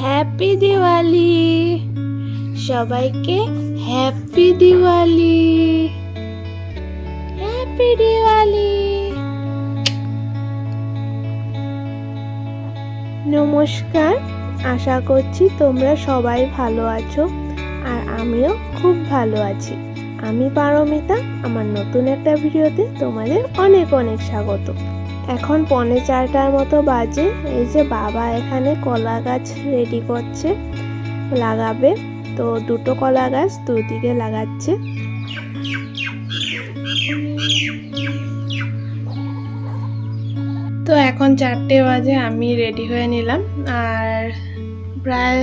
Happy Diwali সবাইকে happy Diwali happy Diwali নমস্কার, আশা করছি তোমরা সবাই ভালো আছো আর আমিও খুব ভালো আছি। আমি পারমিতা, আমার নতুন একটা ভিডিওতে তোমাদের অনেক অনেক স্বাগত। এখন পৌনে চারটার মতো বাজে। এই যে বাবা এখানে কলা গাছ রেডি করছে, লাগাবে। তো দুটো কলা গাছ দুদিকে লাগাচ্ছে। তো এখন চারটে বাজে, আমি রেডি হয়ে নিলাম। আর প্রায়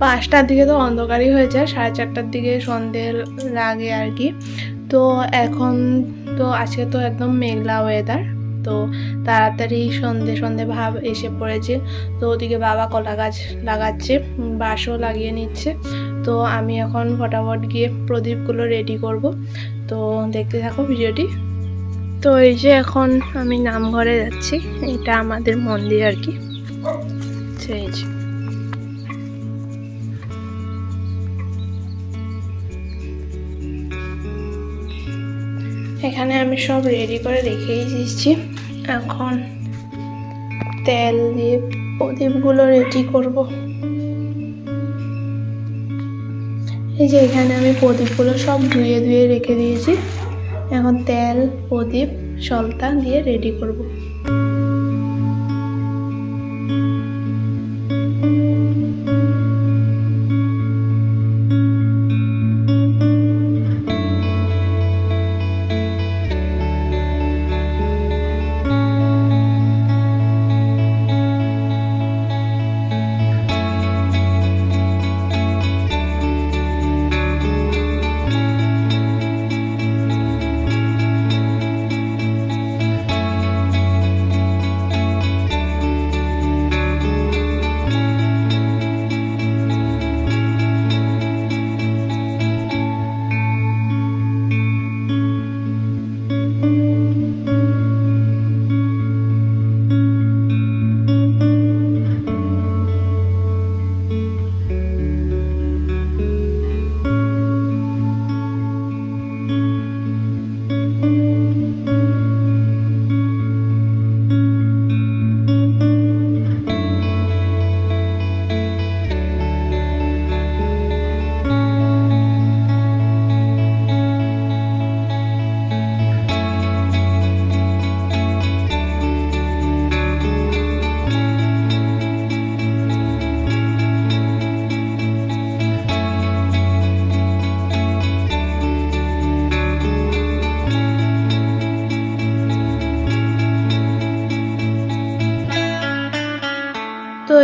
পাঁচটার দিকে তো অন্ধকারই হয়ে যায়, সাড়ে চারটার দিকে সন্ধে লাগে আর কি। তো এখন তো আজকে তো একদম মেঘলা ওয়েদার তো তাড়াতাড়ি সন্ধে সন্ধে ভাব এসে পড়েছে। তো ওদিকে বাবা কলা গাছ লাগাচ্ছে, বাঁশও লাগিয়ে নিচ্ছে। তো আমি এখন ফটাফট গিয়ে প্রদীপগুলো রেডি করব। তো দেখতে থাকো ভিডিওটি। তো এই যে এখন আমি নামঘরে যাচ্ছি, এটা আমাদের মন্দির আর কি। সেই যে। এখানে আমি সব রেডি করে রেখেই দিচ্ছি। এখন তেল দিয়ে প্রদীপগুলো রেডি করব। এই যে এখানে আমি প্রদীপগুলো সব ধুয়ে ধুয়ে রেখে দিয়েছি। এখন তেল, প্রদীপ, সলতা দিয়ে রেডি করব।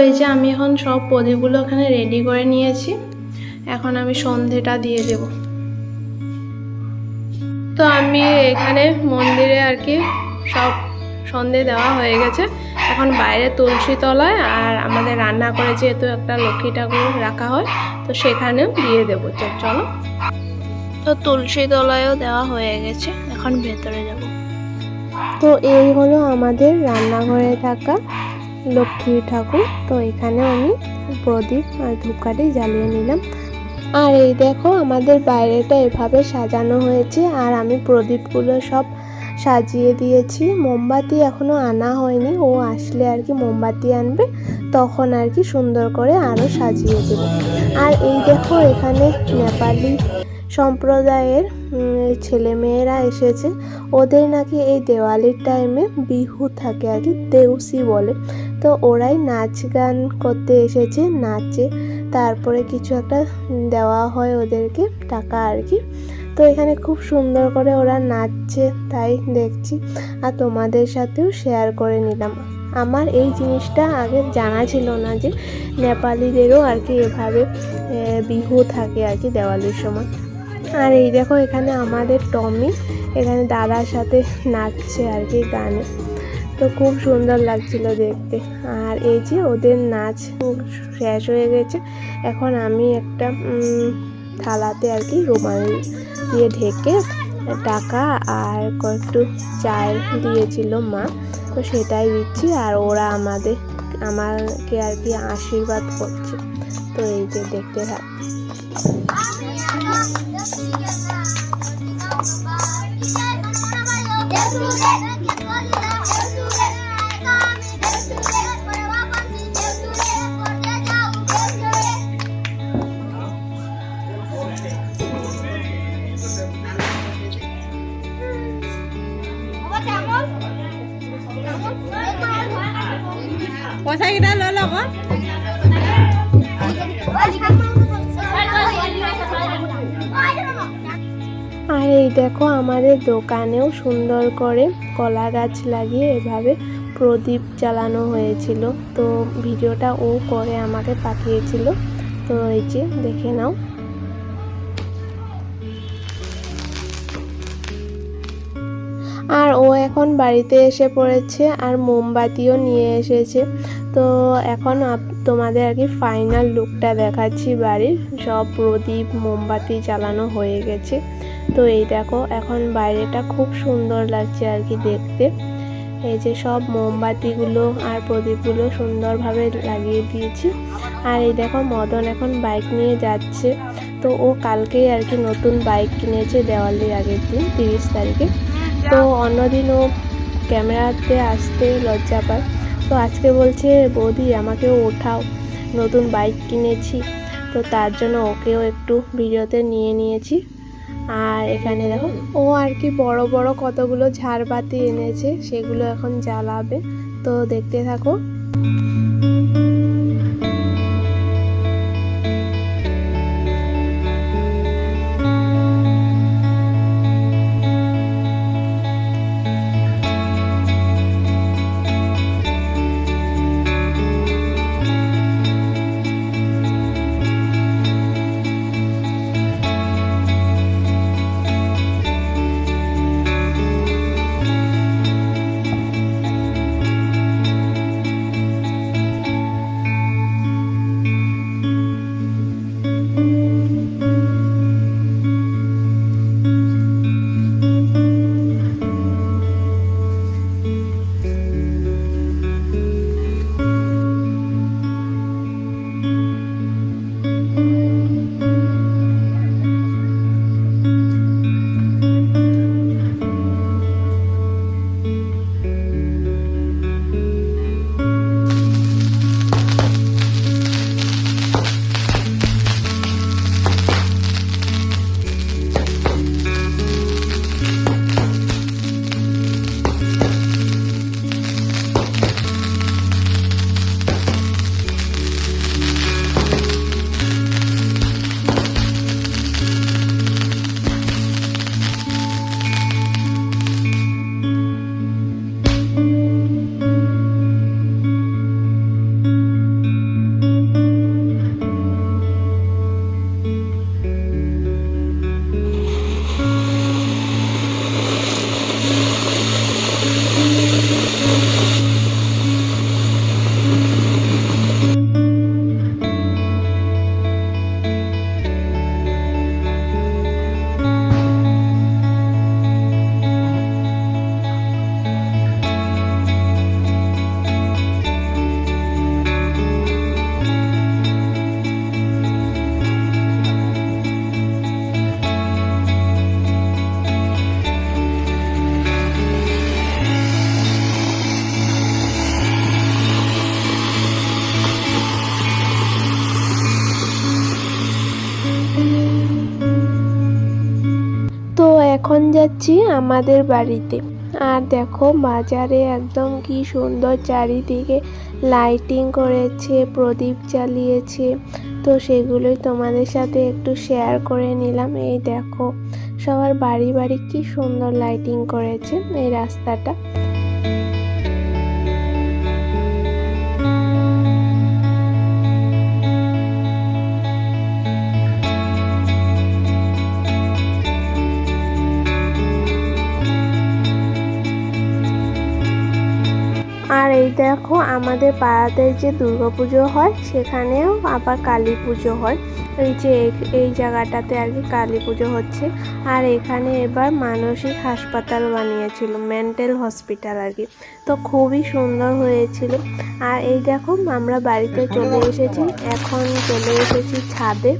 এই যে আমি এখন সব প্রদীপগুলো ওখানে রেডি করে নিয়েছি। এখন আমি সন্ধেটা দিয়ে দেব। তো আমি এখানে মন্দিরে আর কি সব সন্ধে দেওয়া হয়ে গেছে। এখন বাইরে তুলসী তলায় আর আমাদের রান্না করে যেহেতু একটা লক্ষ্মী ঠাকুর রাখা হয়, তো সেখানেও দিয়ে দেবো। তো চলো। তো তুলসী তলায়ও দেওয়া হয়ে গেছে। এখন ভেতরে যাব। তো এই হলো আমাদের রান্নাঘরে থাকা লক্ষ্মী ঠাকুর। তো এখানে আমি প্রদীপ আর ধূপকাঠি জ্বালিয়ে নিলাম। আর এই দেখো আমাদের বাইরেটা এভাবে সাজানো হয়েছে। আর আমি প্রদীপগুলো সব সাজিয়ে দিয়েছি। মোমবাতি এখনও আনা হয়নি। ও আসলে আর কি মোমবাতি আনবে তখন আর কি সুন্দর করে আরও সাজিয়ে দেব। আর এই দেখো এখানে নেপালি সম্প্রদায়ের উম, ছেলেমেয়েরা এসেছে। ওদের নাকি এই দেওয়ালির টাইমে বিহু থাকে আর কি দেউসি বলে। তো ওরাই নাচ গান করতে এসেছে, নাচে। তারপরে কিছু একটা দেওয়া হয় ওদেরকে টাকা আর কি। তো এখানে খুব সুন্দর করে ওরা নাচছে, তাই দেখছি। আর তোমাদের সাথেও শেয়ার করে নিলাম। আমার এই জিনিসটা আগে জানা ছিল না যে নেপালিদেরও আর কি এভাবে বিহু থাকে আর কি দেওয়ালির সময়। আর এই দেখো এখানে আমাদের টমি, এখানে দাদার সাথে নাচছে আর কি গানে। তো খুব সুন্দর লাগছিল দেখতে। আর এই যে ওদের নাচ শেষ হয়ে গেছে। এখন আমি একটা থালাতে আর কি রুমাল দিয়ে ঢেকে টাকা আর কয়েকটু চাল দিয়েছিল মা। তো সেটাই দিচ্ছি আর ওরা আমাদের, আমাকে আর কি আশীর্বাদ করছে। তো এই যে দেখতে থাক। কেইটা আর এই দেখো আমাদের দোকানেও সুন্দর করে কলা গাছ লাগিয়ে এভাবে প্রদীপ জ্বালানো হয়েছিল। তো ভিডিওটা ও করে আমাকে পাঠিয়েছিল। তো এই যে দেখে নাও। আর ও এখন বাড়িতে এসে পড়েছে আর মোমবাতিও নিয়ে এসেছে। তো এখন তোমাদের আর কি ফাইনাল লুকটা দেখাচ্ছি বাড়ির। সব প্রদীপ, মোমবাতি জ্বালানো হয়ে গেছে। তো এই দেখো, এখন বাইরেটা খুব সুন্দর লাগছে আর কি দেখতে। এই যে সব মোমবাতিগুলো আর প্রদীপগুলো সুন্দরভাবে লাগিয়ে দিয়েছি। আর এই দেখো মদন এখন বাইক নিয়ে যাচ্ছে। তো ও কালকেই আর কি নতুন বাইক কিনেছে দেওয়ালির আগের দিন, তিরিশ তারিখে। তো অন্যদিন ও ক্যামেরাতে আসতে লজ্জা পায়। তো আজকে বলছে, বৌদি, আমাকেও ওঠাও। নতুন বাইক কিনেছি। তো তার জন্য ওকেও একটু ভিডিওতে নিয়ে নিয়েছি। আর এখানে দেখো, ও আর কি বড় বড় কতগুলো ঝাড়বাতি এনেছে, সেগুলো এখন জ্বালাবে। তো দেখতে থাকো। যাচ্ছি আমাদের বাড়িতে। আর দেখো বাজারে একদম কি সুন্দর চারিদিকে লাইটিং করেছে, প্রদীপ জ্বালিয়েছে। তো সেগুলোই তোমাদের সাথে একটু শেয়ার করে নিলাম। এই দেখো, সবার বাড়ি বাড়ি কি সুন্দর লাইটিং করেছে এই রাস্তাটা। আর এই দেখো আমাদের পাড়াতে যে দুর্গাপুজো হয়, সেখানেও আবার কালী পুজো হয়। এই যে এই- এই জায়গাটাতে আর কি কালী পুজো হচ্ছে। আর এখানে এবার মানসিক হাসপাতাল বানিয়েছিল, মেন্টাল হসপিটাল আর কি। তো খুবই সুন্দর হয়েছিল। আর এই দেখো আমরা বাড়িতে চলে এসেছি, এখন চলে এসেছি ছাদে,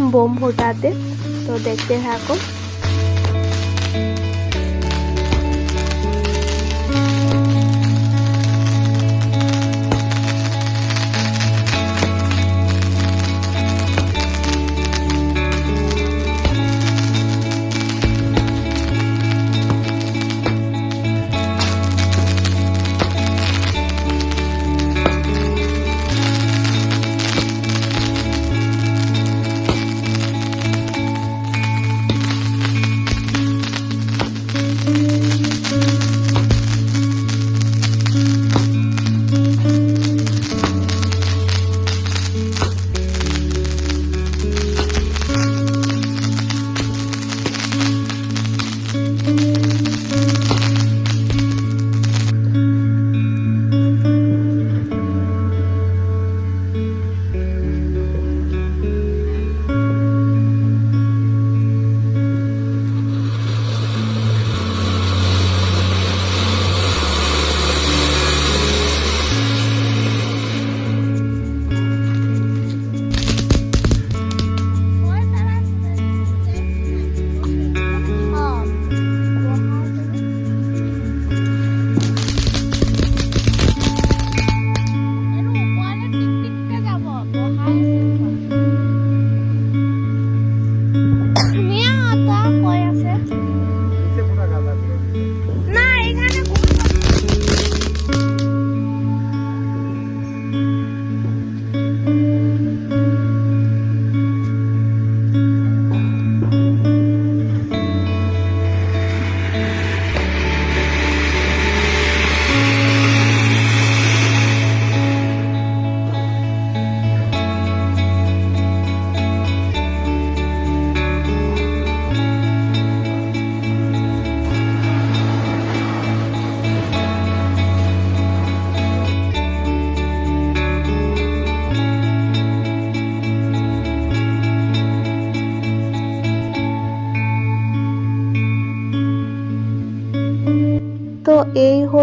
বোম ফোটাতে। তো দেখতে থাকো।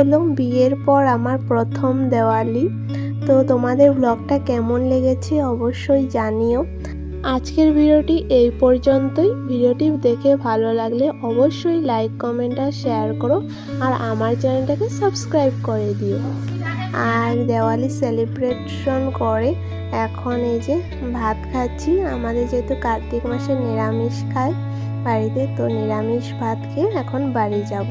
হলো বিয়ের পর আমার প্রথম দেওয়ালি। তো তোমাদের ব্লগটা কেমন লেগেছে অবশ্যই জানিও। আজকের ভিডিওটি এই পর্যন্তই। ভিডিওটি দেখে ভালো লাগলে অবশ্যই লাইক কমেন্ট আর শেয়ার করো। আর আমার চ্যানেলটাকে সাবস্ক্রাইব করে দিও। আর দেওয়ালি সেলিব্রেশন করে এখন এই যে ভাত খাচ্ছি। আমাদের যেহেতু কার্তিক মাসে নিরামিষ খায় বাড়িতে, তো নিরামিষ ভাত খেয়ে এখন বাড়ি যাব।